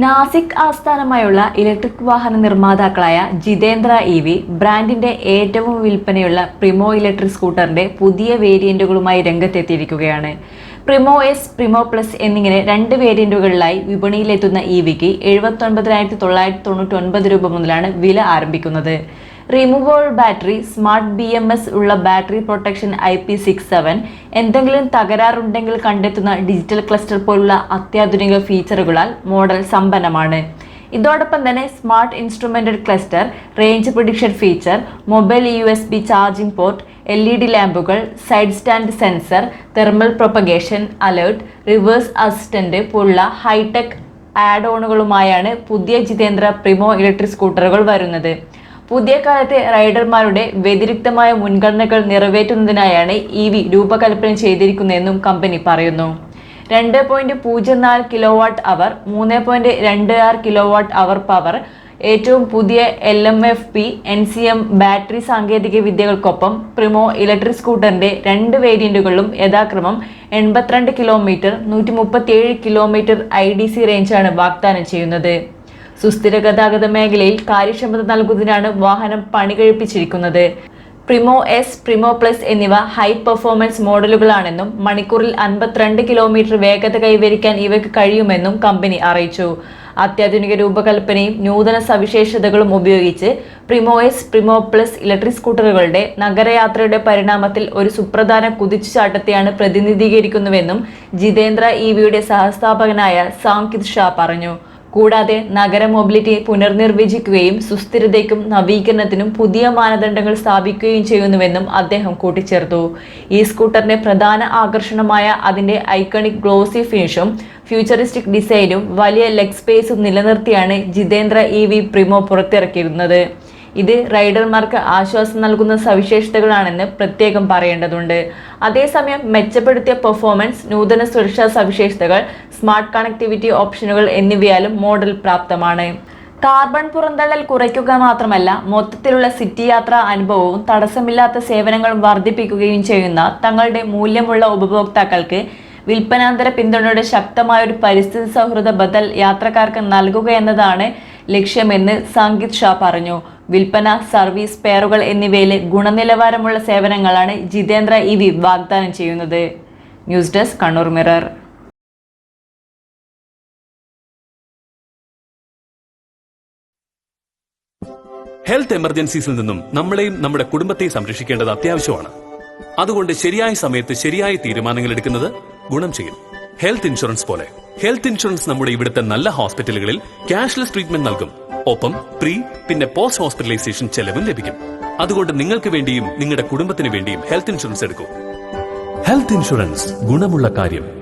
നാസിക് ആസ്ഥാനമായുള്ള ഇലക്ട്രിക് വാഹന നിർമ്മാതാക്കളായ Jitendra E V ബ്രാൻഡിന്റെ ഏറ്റവും വിൽപ്പനയുള്ള പ്രിമോ ഇലക്ട്രിക് സ്കൂട്ടറിന്റെ പുതിയ വേരിയന്റുകളുമായി രംഗത്തെത്തിയിരിക്കുകയാണ്. പ്രിമോ എസ് പ്രിമോ പ്ലസ് എന്നിങ്ങനെ രണ്ട് വേരിയന്റുകളിലായി വിപണിയിലെത്തുന്ന ഇ വിക്ക് എഴുപത്തൊൻപതിനായിരത്തി തൊള്ളായിരത്തി തൊണ്ണൂറ്റി ഒൻപത് രൂപ മുതലാണ് വില ആരംഭിക്കുന്നത്. Removable battery smart B M S ഉള്ള battery protection I P six seven എന്തെങ്കിലും തകരാറുണ്ടെങ്കിൽ കണ്ടെത്തുന്ന ഡിജിറ്റൽ ക്ലസ്റ്റർ പോലുള്ള അത്യാധുനിക ഫീച്ചറുകളാൽ മോഡൽ സമ്പന്നമാണ്. ഇതോടൊപ്പം തന്നെ smart instrumented cluster range prediction feature mobile U S B charging port L E D ലാമ്പുകൾ side stand sensor thermal propagation alert reverse assistant പോലുള്ള high tech add ഓണുകളുമായാണ് പുതിയ ജിതേന്ദ്ര പ്രിമോ ഇലക്ട്രിക് സ്കൂട്ടറുകൾ വരുന്നത്. പുതിയ കാലത്തെ റൈഡർമാരുടെ വ്യതിരിക്തമായ മുൻഗണനകൾ നിറവേറ്റുന്നതിനായാണ് ഇ വി രൂപകൽപ്പന ചെയ്തിരിക്കുന്നതെന്നും കമ്പനി പറയുന്നു. രണ്ട് പോയിന്റ് പൂജ്യം നാല് കിലോ വാട്ട് അവർ മൂന്ന് പോയിന്റ് രണ്ട് ആറ് കിലോ വാട്ട് അവർ പവർ ഏറ്റവും പുതിയ L M F P N C M battery സാങ്കേതിക വിദ്യകൾക്കൊപ്പം പ്രിമോ ഇലക്ട്രിക് സ്കൂട്ടറിന്റെ രണ്ട് വേരിയന്റുകളിലും യഥാക്രമം എൺപത്തിരണ്ട് കിലോമീറ്റർ നൂറ്റി മുപ്പത്തിയേഴ് കിലോമീറ്റർ ഐ ഡി സി റേഞ്ചാണ് വാഗ്ദാനം ചെയ്യുന്നത്. സുസ്ഥിര ഗതാഗത മേഖലയിൽ കാര്യക്ഷമത നൽകുന്നതിനാണ് വാഹനം പണി കഴിപ്പിച്ചിരിക്കുന്നത് പ്രിമോ എസ് പ്രിമോ പ്ലസ് എന്നിവ ഹൈ പെർഫോമൻസ് മോഡലുകളാണെന്നും മണിക്കൂറിൽ അൻപത്തിരണ്ട് കിലോമീറ്റർ വേഗത കൈവരിക്കാൻ ഇവയ്ക്ക് കഴിയുമെന്നും കമ്പനി അറിയിച്ചു. അത്യാധുനിക രൂപകൽപ്പനയും നൂതന സവിശേഷതകളും ഉപയോഗിച്ച് Primo S Primo plus electric സ്കൂട്ടറുകളുടെ നഗരയാത്രയുടെ പരിണാമത്തിൽ ഒരു സുപ്രധാന കുതിച്ചുചാട്ടത്തെയാണ് പ്രതിനിധീകരിക്കുന്നുവെന്നും ജിതേന്ദ്ര ഇ വിയുടെ സഹസ്ഥാപകനായ സാങ്കിത് ഷാ പറഞ്ഞു. കൂടാതെ നഗര മൊബിലിറ്റി പുനർനിർവചിക്കുകയും സുസ്ഥിരതയ്ക്കും നവീകരണത്തിനും പുതിയ മാനദണ്ഡങ്ങൾ സ്ഥാപിക്കുകയും ചെയ്യുന്നുവെന്നും അദ്ദേഹം കൂട്ടിച്ചേർത്തു. ഈ സ്കൂട്ടറിന്റെ പ്രധാന ആകർഷണമായ അതിന്റെ ഐക്കണിക് ഗ്ലോസി ഫിനിഷും ഫ്യൂച്ചറിസ്റ്റിക് ഡിസൈനും വലിയ ലെഗ് സ്പേസും നിലനിർത്തിയാണ് ജിതേന്ദ്ര ഇ വി പ്രിമോ പുറത്തിറക്കിയിരുന്നത്. ഇത് റൈഡർമാർക്ക് ആശ്വാസം നൽകുന്ന സവിശേഷതകളാണെന്ന് പ്രത്യേകം പറയേണ്ടതുണ്ട്. അതേസമയം മെച്ചപ്പെടുത്തിയ പെർഫോമൻസ് നൂതന സുരക്ഷാ സവിശേഷതകൾ സ്മാർട്ട് കണക്ടിവിറ്റി ഓപ്ഷനുകൾ എന്നിവയാലും മോഡൽ പ്രാപ്തമാണ്. കാർബൺ പുറന്തള്ളൽ കുറയ്ക്കുക മാത്രമല്ല മൊത്തത്തിലുള്ള സിറ്റി യാത്രാ അനുഭവവും തടസ്സമില്ലാത്ത സേവനങ്ങളും വർദ്ധിപ്പിക്കുകയും ചെയ്യുന്ന തങ്ങളുടെ മൂല്യമുള്ള ഉപഭോക്താക്കൾക്ക് വിൽപ്പനാന്തര പിന്തുണയുടെ ശക്തമായ ഒരു പരിസ്ഥിതി സൗഹൃദ ബദൽ യാത്രക്കാർക്ക് നൽകുക എന്നതാണ് ലക്ഷ്യമെന്ന് സംഗീത് ഷാ പറഞ്ഞു. വിൽപ്പന സർവീസ് പെയറുകൾ എന്നിവയിലെ ഗുണനിലവാരമുള്ള സേവനങ്ങളാണ് ജിതേന്ദ്ര ഇ വി വാഗ്ദാനം ചെയ്യുന്നത്. News desk Kannur mirror. Health എമർജൻസീസിൽ നിന്നും നമ്മളെയും നമ്മുടെ കുടുംബത്തെയും സംരക്ഷിക്കേണ്ടത് അത്യാവശ്യമാണ്. അതുകൊണ്ട് ശരിയായ സമയത്ത് ശരിയായ തീരുമാനങ്ങൾ എടുക്കുന്നത് ഗുണം ചെയ്യും. ഹെൽത്ത് ഇൻഷുറൻസ് പോലെ. ഹെൽത്ത് ഇൻഷുറൻസ് നമ്മുടെ ഇവിടുത്തെ നല്ല ഹോസ്പിറ്റലുകളിൽ ക്യാഷ്ലെസ് ട്രീറ്റ്മെന്റ് നൽകും. ഒപ്പം പ്രീ പിന്നെ പോസ്റ്റ് ഹോസ്പിറ്റലൈസേഷൻ ചെലവും ലഭിക്കും. അതുകൊണ്ട് നിങ്ങൾക്ക് വേണ്ടിയും നിങ്ങളുടെ കുടുംബത്തിന് വേണ്ടിയും ഹെൽത്ത് ഇൻഷുറൻസ് എടുക്കൂ. ഹെൽത്ത് ഇൻഷുറൻസ് ഗുണമുള്ള കാര്യം.